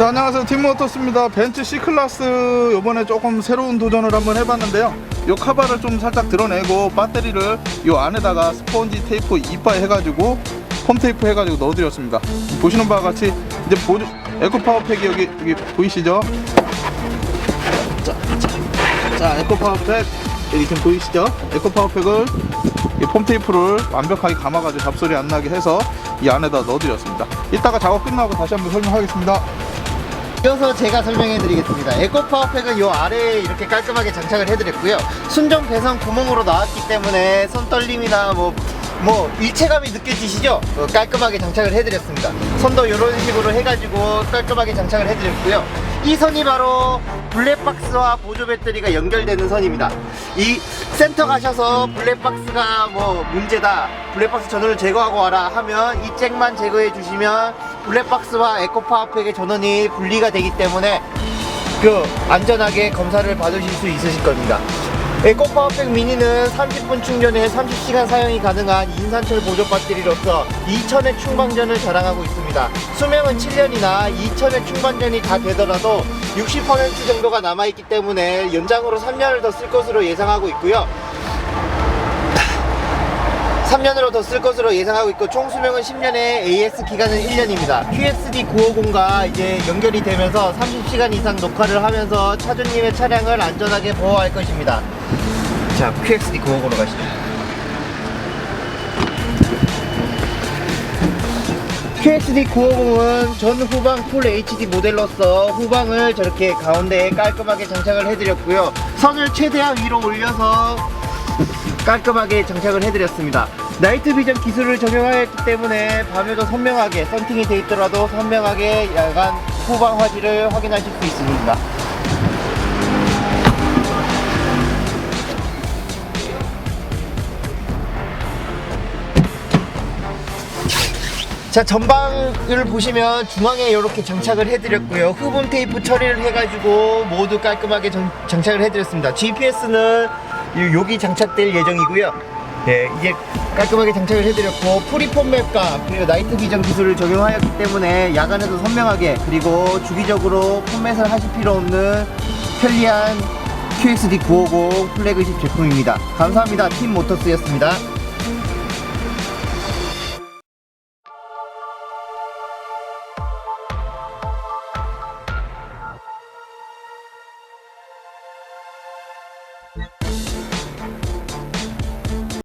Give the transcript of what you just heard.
자, 안녕하세요. 팀모터스입니다. 벤츠 C클래스 요번에 조금 새로운 도전을 한번 해봤는데요. 요 카바를 좀 살짝 드러내고 배터리를 요 안에다가 스펀지 테이프 이빨 해가지고 폼 테이프 해가지고 넣어드렸습니다. 보시는 바와 같이 이제 보조, 에코 파워팩이 여기, 여기 보이시죠? 자, 자, 자, 에코 파워팩 여기 지금 보이시죠? 에코 파워팩을 이폼 테이프를 완벽하게 감아가지고 잡소리 안 나게 해서 이 안에다 넣어드렸습니다. 이따가 작업 끝나고 다시 한번 설명하겠습니다. 이어서 제가 설명해 드리겠습니다. 에코 파워팩은 요 아래에 이렇게 깔끔하게 장착을 해드렸고요. 순정 배선 구멍으로 나왔기 때문에 손 떨림이나 뭐, 뭐 일체감이 느껴지시죠? 어, 깔끔하게 장착을 해드렸습니다. 선도 이런 식으로 해가지고 깔끔하게 장착을 해드렸고요. 이 선이 바로 블랙박스와 보조 배터리가 연결되는 선입니다. 이 센터 가셔서 블랙박스가 뭐 문제다, 블랙박스 전원을 제거하고 와라 하면 이 잭만 제거해 주시면 블랙박스와 에코파워팩의 전원이 분리가 되기 때문에 그 안전하게 검사를 받으실 수 있으실 겁니다. 에코파워팩 미니는 30분 충전에 30시간 사용이 가능한 인산철 보조 배터리로서 2000의 충방전을 자랑하고 있습니다. 수명은 7년이나 2000의 충방전이 다 되더라도 60% 정도가 남아있기 때문에 연장으로 3년을 더 쓸 것으로 예상하고 있고요. 3년으로 더 쓸 것으로 예상하고 있고 총 수명은 10년에 AS 기간은 1년입니다. QSD 950과 이제 연결이 되면서 30시간 이상 녹화를 하면서 차주님의 차량을 안전하게 보호할 것입니다. 자, QXD 950으로 가시죠. QXD 950은 전 후방 풀 HD 모델로서 후방을 저렇게 가운데에 깔끔하게 장착을 해드렸고요. 선을 최대한 위로 올려서 깔끔하게 장착을 해드렸습니다. 나이트 비전 기술을 적용하였기 때문에 밤에도 선명하게 썬팅이 돼 있더라도 선명하게 야간 후방 화질을 확인하실 수 있습니다. 자 전방을 보시면 중앙에 이렇게 장착을 해드렸고요 흡음 테이프 처리를 해가지고 모두 깔끔하게 정- 장착을 해드렸습니다 GPS는 여기 장착될 예정이고요. 네 이제 깔끔하게 장착을 해드렸고 프리폼 맵과 그리고 나이트 비전 기술을 적용하였기 때문에 야간에도 선명하게 그리고 주기적으로 폼맷을 하실 필요 없는 편리한 QXD 950 플래그십 제품입니다. 감사합니다. 팀 모터스였습니다